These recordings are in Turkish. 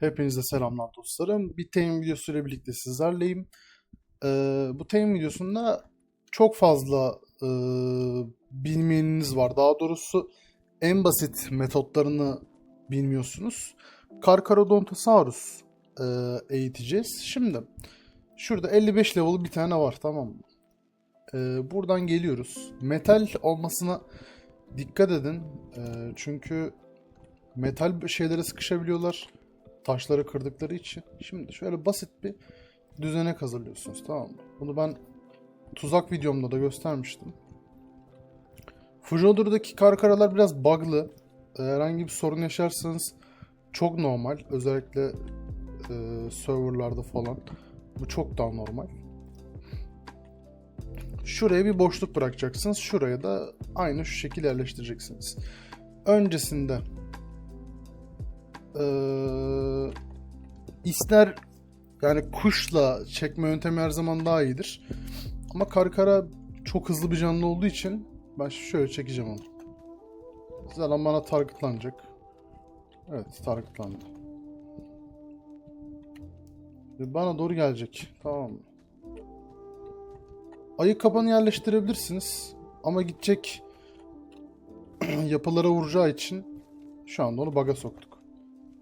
Hepinize selamlar dostlarım. Bir team videosu ile birlikte sizlerleyim. Ee, bu team videosunda çok fazla e, bilmeyeniniz var. Daha doğrusu en basit metotlarını bilmiyorsunuz. Carcharodontosaurus e, eğiteceğiz. Şimdi şurada 55 level bir tane var tamam mı? Ee, buradan geliyoruz. Metal olmasına dikkat edin. Ee, çünkü metal şeylere sıkışabiliyorlar. Taşları kırdıkları için. Şimdi şöyle basit bir düzenek hazırlıyorsunuz tamam mı? Bunu ben tuzak videomda da göstermiştim. Fujodor'daki karkaralar biraz bug'lı. Ee, Herhangi bir sorun yaşarsanız çok normal. Özellikle e, serverlarda falan. Bu çok daha normal. Şuraya bir boşluk bırakacaksınız. Şuraya da aynı şu şekilde yerleştireceksiniz. Öncesinde eee ister yani kuşla çekme yöntemi her zaman daha iyidir. Ama karkara çok hızlı bir canlı olduğu için ben şöyle çekeceğim onu. Zaten bana targetlanacak. Evet targetlandı. Bana doğru gelecek. Tamam mı? Ayı kapanı yerleştirebilirsiniz. Ama gidecek yapılara vuracağı için şu anda onu baga soktuk.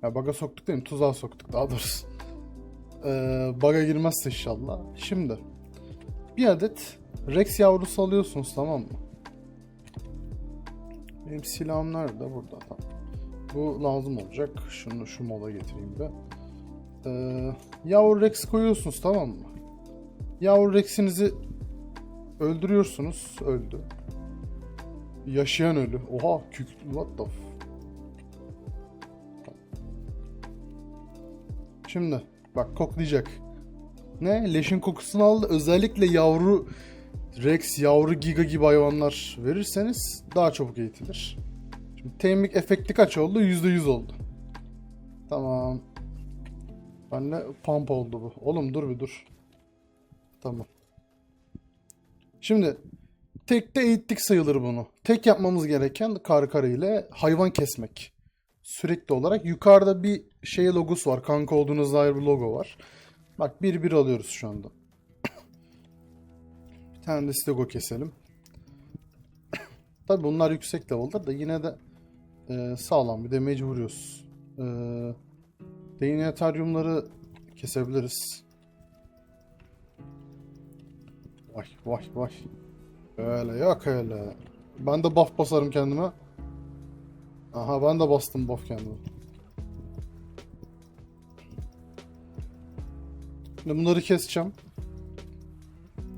Ya baga soktuk değil mi? Tuzağa soktuk daha doğrusu. Ee, baga girmezse inşallah. Şimdi bir adet Rex yavrusu alıyorsunuz tamam mı? Benim silahım nerede? Burada tamam. Bu lazım olacak. Şunu şu mola getireyim bir. Ee, yavru Rex koyuyorsunuz tamam mı? Yavru Rex'inizi öldürüyorsunuz. Öldü. Yaşayan ölü. Oha kük... What the Şimdi bak koklayacak. Ne? Leşin kokusunu aldı. Özellikle yavru Rex, yavru Giga gibi hayvanlar verirseniz daha çabuk eğitilir. Şimdi temlik efekti kaç oldu? %100 oldu. Tamam. Benle pump oldu bu. Oğlum dur bir dur. Tamam. Şimdi tekte eğittik sayılır bunu. Tek yapmamız gereken kar kara ile hayvan kesmek. Sürekli olarak yukarıda bir şey logosu var. Kanka olduğunuz dair bir logo var. Bak bir bir alıyoruz şu anda. bir tane de stego keselim. Tabi bunlar yüksek level'dır da yine de e, sağlam bir damage vuruyoruz. E, Deynetaryumları kesebiliriz. Vay vay vay. Öyle yok öyle. Ben de buff basarım kendime. Aha ben de bastım buff kendime. Şimdi bunları keseceğim.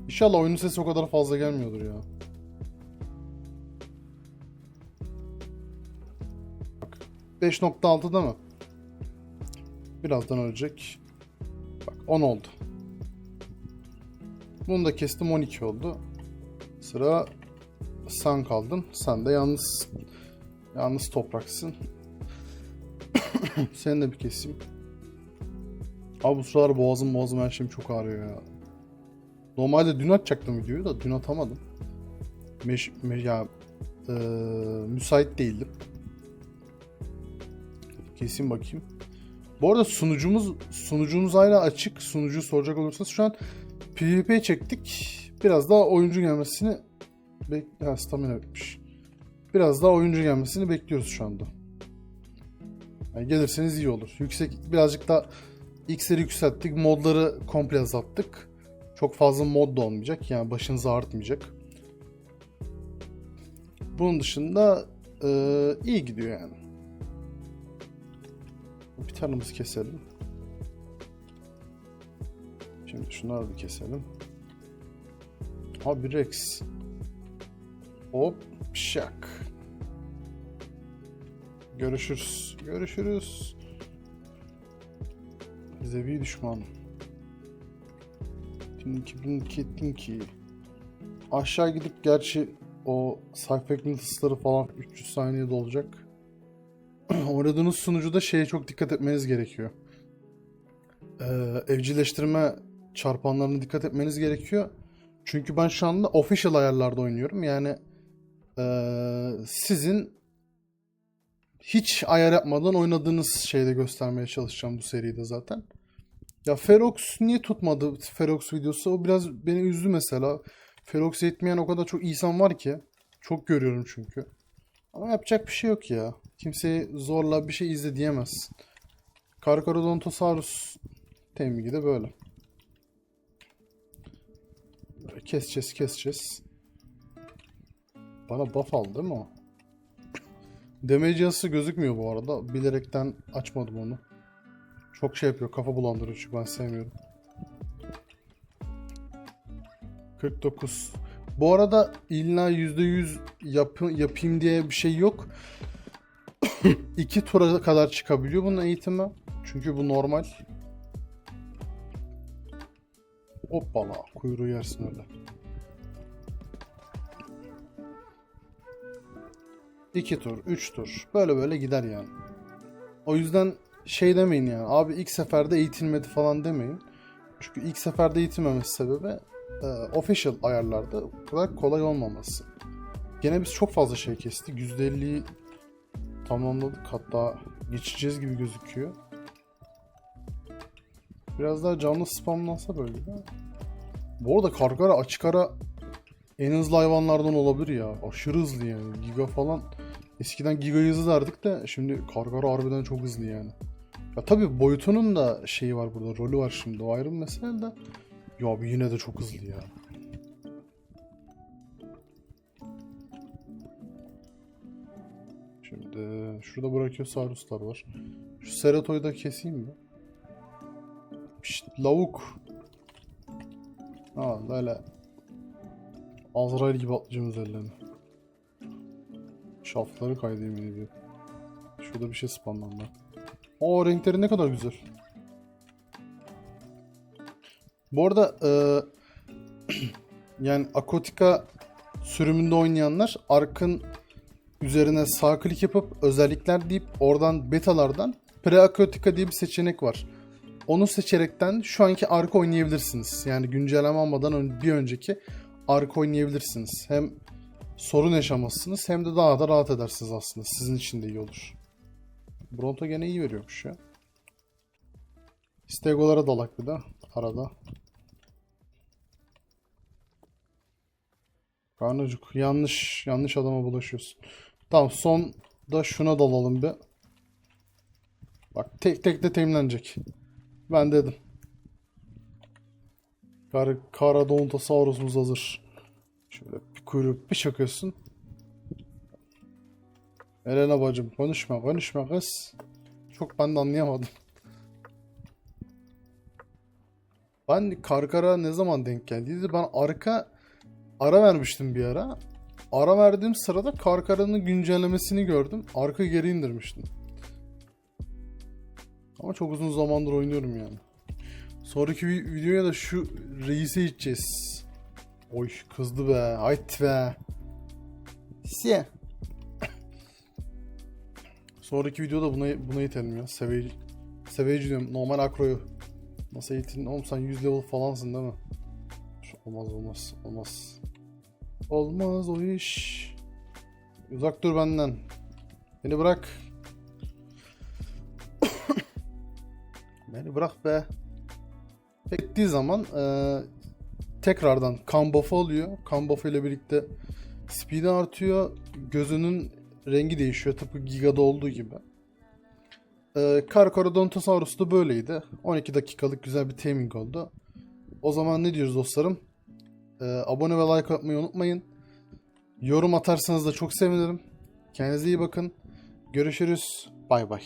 İnşallah oyunun sesi o kadar fazla gelmiyordur ya. Bak 5.6'da mı? Birazdan ölecek. Bak 10 oldu. Bunu da kestim 12 oldu. Sıra sen kaldın. Sen de yalnız yalnız topraksın. Seni de bir keseyim. Abi bu sıralar boğazım boğazım her şeyim çok ağrıyor ya. Normalde dün atacaktım videoyu da dün atamadım. Meş, me, ya, e, müsait değildim. Keseyim bakayım. Bu arada sunucumuz sunucumuz hala açık. Sunucu soracak olursanız şu an PvP çektik. Biraz daha oyuncu gelmesini bek ha, stamina bitmiş. Biraz daha oyuncu gelmesini bekliyoruz şu anda. Yani gelirseniz iyi olur. Yüksek birazcık da X'leri yükselttik. Modları komple azalttık. Çok fazla mod da olmayacak. Yani başınızı ağrıtmayacak. Bunun dışında eee, iyi gidiyor yani. Bir tanemizi keselim. Şimdi şunları da keselim. Abi Rex. Hop şak. Görüşürüz. Görüşürüz. Zevi düşman. Tinki binki tinki. Aşağı gidip gerçi o Cypher falan 300 saniyede olacak. Oynadığınız sunucuda şeye çok dikkat etmeniz gerekiyor. Ee, evcilleştirme çarpanlarına dikkat etmeniz gerekiyor. Çünkü ben şu anda official ayarlarda oynuyorum. Yani ee, sizin hiç ayar yapmadan oynadığınız şeyde göstermeye çalışacağım bu seride zaten. Ya Ferox niye tutmadı Ferox videosu? O biraz beni üzdü mesela. Ferox etmeyen o kadar çok insan var ki. Çok görüyorum çünkü. Ama yapacak bir şey yok ya. Kimseyi zorla bir şey izle diyemezsin. Carcharodontosaurus temigi de böyle. Böyle Keseceğiz keseceğiz. Bana buff aldı değil mi o? Damage gözükmüyor bu arada. Bilerekten açmadım onu. Çok şey yapıyor. Kafa bulandırıyor çünkü ben sevmiyorum. 49. Bu arada illa %100 yapı, yapayım diye bir şey yok. İki tura kadar çıkabiliyor bunun eğitimi. Çünkü bu normal. Hoppala. Kuyruğu yersin öyle. İki tur, üç tur. Böyle böyle gider yani. O yüzden şey demeyin yani. Abi ilk seferde eğitilmedi falan demeyin. Çünkü ilk seferde eğitilmemesi sebebi e, official ayarlarda bu kadar kolay olmaması. Gene biz çok fazla şey kestik. %50'yi tamamladık. Hatta geçeceğiz gibi gözüküyor. Biraz daha canlı spamlansa böyle. Bu arada kargara açık ara en hızlı hayvanlardan olabilir ya. Aşırı hızlı yani. Giga falan. Eskiden giga hızlı derdik de şimdi kargara harbiden çok hızlı yani. Ya tabii boyutunun da şeyi var burada. Rolü var şimdi. O ayrı bir mesele de. Ya abi yine de çok hızlı ya. Şimdi şurada Brachiosaurus'lar var. Şu Cerato'yu da keseyim mi? Pişt, lavuk. Ha böyle Azrail gibi atlayacağım üzerlerine. Şaftları kaydı yemin ediyorum. Şurada bir şey spamlandı. O renkleri ne kadar güzel. Bu arada e, yani Akotika sürümünde oynayanlar Ark'ın üzerine sağ klik yapıp özellikler deyip oradan betalardan Pre-Akotika diye bir seçenek var. Onu seçerekten şu anki Ark oynayabilirsiniz. Yani güncelleme almadan bir önceki Ark oynayabilirsiniz. Hem sorun yaşamazsınız hem de daha da rahat edersiniz aslında. Sizin için de iyi olur. Bronto gene iyi veriyormuş ya. Stegolara dalak bir de arada. Karnıcık yanlış yanlış adama bulaşıyorsun. Tamam son da şuna dalalım bir. Bak tek tek de temlenecek. Ben dedim. Kar Karadontosaurus'umuz hazır. Şöyle bir kuyruk bir çakıyorsun. Elena bacım konuşma konuşma kız. Çok ben de anlayamadım. Ben Karkara ne zaman denk geldiydi? Ben arka ara vermiştim bir ara. Ara verdiğim sırada Karkara'nın güncellemesini gördüm. Arka geri indirmiştim. Ama çok uzun zamandır oynuyorum yani. Sonraki vi- videoya da şu reise gideceğiz. Oy kızdı be. Hayt be. Siye. Sonraki videoda buna buna itelim ya. Sevici. Sevici diyorum. Normal akroyu. Nasıl eğitin? Oğlum sen 100 level falansın değil mi? Olmaz olmaz. Olmaz. Olmaz o iş. Uzak dur benden. Beni bırak. Beni bırak be. Bektiği zaman eee, tekrardan kan buff'ı alıyor. Kan ile birlikte speed'i artıyor. Gözünün rengi değişiyor. Tıpkı Giga'da olduğu gibi. Ee, Carcharodontosaurus da böyleydi. 12 dakikalık güzel bir taming oldu. O zaman ne diyoruz dostlarım? Ee, abone ve like atmayı unutmayın. Yorum atarsanız da çok sevinirim. Kendinize iyi bakın. Görüşürüz. Bay bay.